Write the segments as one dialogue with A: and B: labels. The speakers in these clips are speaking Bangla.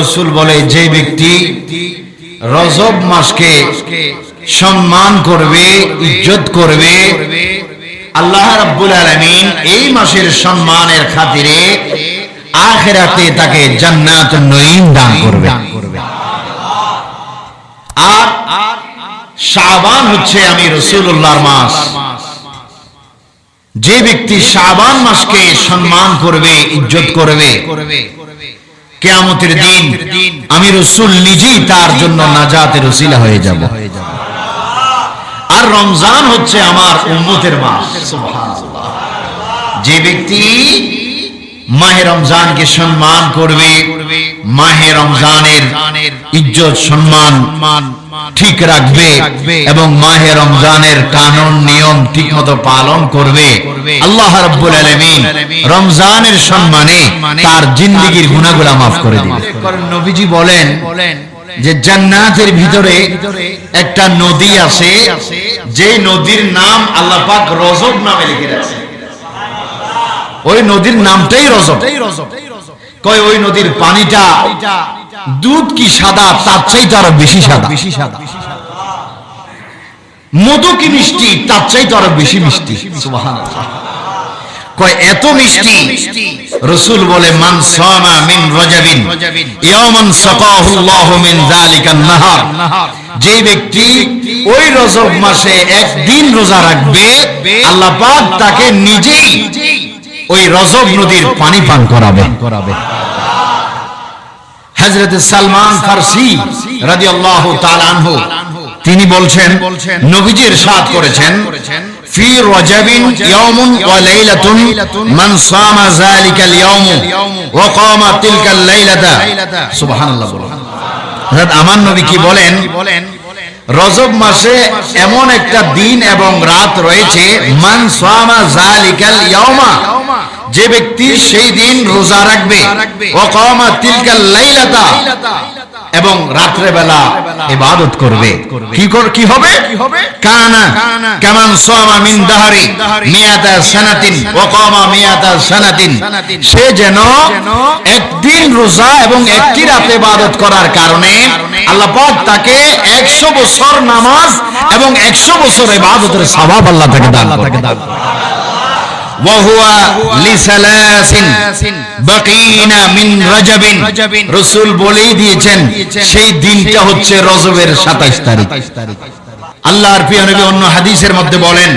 A: রসুল বলে, যে ব্যক্তি রজব মাসকে সম্মান করবে, ইজ্জত করবে, আল্লাহ রাব্বুল আলামিন এই মাসের সম্মানের খাতিরে আখেরাতে তাকে জান্নাত নঈম দান করবে। আর শাবান হচ্ছে আমি রসুল্লাহর মাস। যে ব্যক্তি শাবান মাসকে সম্মান করবে, ইজ্জত করবে কেয়ামতের দিন আমি রসুল নিজেই তার জন্য নাজাতের রসিলা হয়ে যাব। আর রমজান হচ্ছে আমার উম্মতের মাস। যে ব্যক্তি মাহে রমজানকে সম্মান করবে মাহে রমজানের ইজ্জত সম্মান ঠিক রাখবে এবং মাহে রমজানের কানুন নিয়ম ঠিক মতো পালন করবে আল্লাহ রাব্বুল আলামিন রমজানের সম্মানে তার জিন্দেগীর গুনাহগুলো মাফ করে দিবে নবীজি বলেন যে জান্নাতের ভিতরে একটা নদী আছে যে নদীর নাম আল্লাহ পাক রজব নামে লিখে রাখছে ওই নদীর নামটাই রজব। কয় ওই নদীর পানিটা দুধ কি সাদা তার চাইতে আরও বেশি সাদা? বেশি সাদা। মধু কি মিষ্টি তার চাইতে আরও বেশি মিষ্টি। কয় এত মিষ্টি? রসুল বলে মান সামা মিন রজাবিন ইয়ামান সাকাহুল্লাহু মিন যালিকান নাহার। যে ব্যক্তি ওই রজব মাসে একদিন রোজা রাখবে আল্লাহ পাক তাকে নিজেই ওই রজব নদীর পানি পান করাবে। করাবে। হযরত সালমান ফারসি। রাদিয়াল্লাহু তাআলা আনহু তিনি বলছেন নবীজির সাথ করেছেন ফি রজাবিন ইয়াউমুন ওয়া লাইলাতুন মান সামা যালিকাল ইয়াউম ওয়া কামা তিলকাল লাইলাতা। সুবহানাল্লাহ বলুন। হযরত আমার নবী কি বলেন রজব মাসে এমন একটা দিন এবং রাত রয়েছে মান সামা যালিকাল ইয়াউমা। যে ব্যক্তি সেই দিন রোজা রাখবে। ও কমা তিলকাল লাইলাতা। এবং রাত্রে বেলা ইবাদত করবে। কি কর কি হবে? কানা কামান সামা মিন দাহরি মিয়াতা সানাতিন ওয়া কামা মিয়াতা সানাতিন। সে যেন একদিন রোজা এবং একটি রাতে ইবাদত করার কারণে আল্লাহ পাক তাকে 100 বছর নামাজ এবং 100 বছর ইবাদতের সওয়াব আল্লাহ তাকে দান করবে। وهو لثلاث بقين من رجب রসুল বলেই দিয়েছেন সেই দিনটা হচ্ছে রজবের 27 তারিখ আল্লাহর প্রিয় নবী অন্য হাদিসের মধ্যে বলেন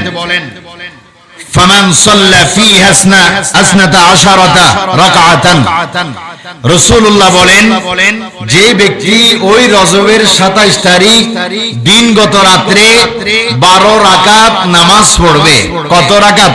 A: ফামান সাল্লা ফিহা আসনা আসনাতা আশারাতা রাকাআতান রসুল্লাহ বলেন যে ব্যক্তি ওই রজবের সাতাইশ তারিখ দিনগত রাত্রে বারো রাকাত নামাজ পড়বে কত রাকাত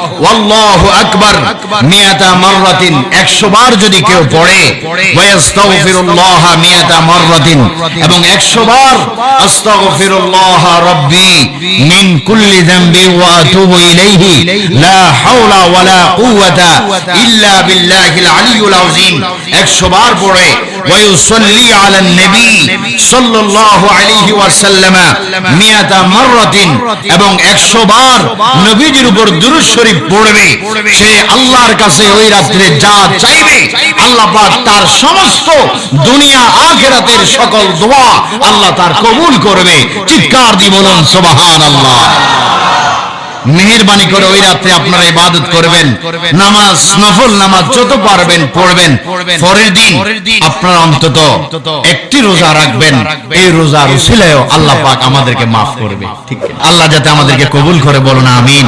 A: ওয়াল্লাহু আকবার মিয়াতা মাররাতিন। 100 বার যদি কেউ পড়ে, ওয়াস্তাগফিরুল্লাহ মিয়াতা মাররাতিন। এবং 100 বার আস্তাগফিরুল্লাহ রাব্বি মিন কুল্লি লা হাওলা ওয়ালা কুওয়াতা ইল্লা বিল্লাহিল আলিয়্যুল আযীম। 100 বার পড়ে ويصلي على النبي صلى الله عليه وسلم মিয়াতা মাররাতিন এবং 100 বার নবীজির উপর দুরূদ শরীফ পড়বে সে আল্লাহর কাছে ওই রাত্রে যা চাইবে আল্লাহ পাক তার সমস্ত দুনিয়া আখিরাতের সকল দোয়া আল্লাহ তার কবুল করবে চিৎকার দিয়ে বলুন সুবহানাল্লাহ মেহেরবানি করে ওই রাত্রে আপনারা ইবাদত করবেন, নামাজ নফল নামাজ যত পারবেন পড়বেন। পরের দিন আপনারা অন্তত একটি রোজা রাখবেন। এই রোজা রুসিলেও আল্লাহ পাক আমাদেরকে মাফ করবে। আল্লাহ যাতে আমাদেরকে কবুল করে বলো না আমিন।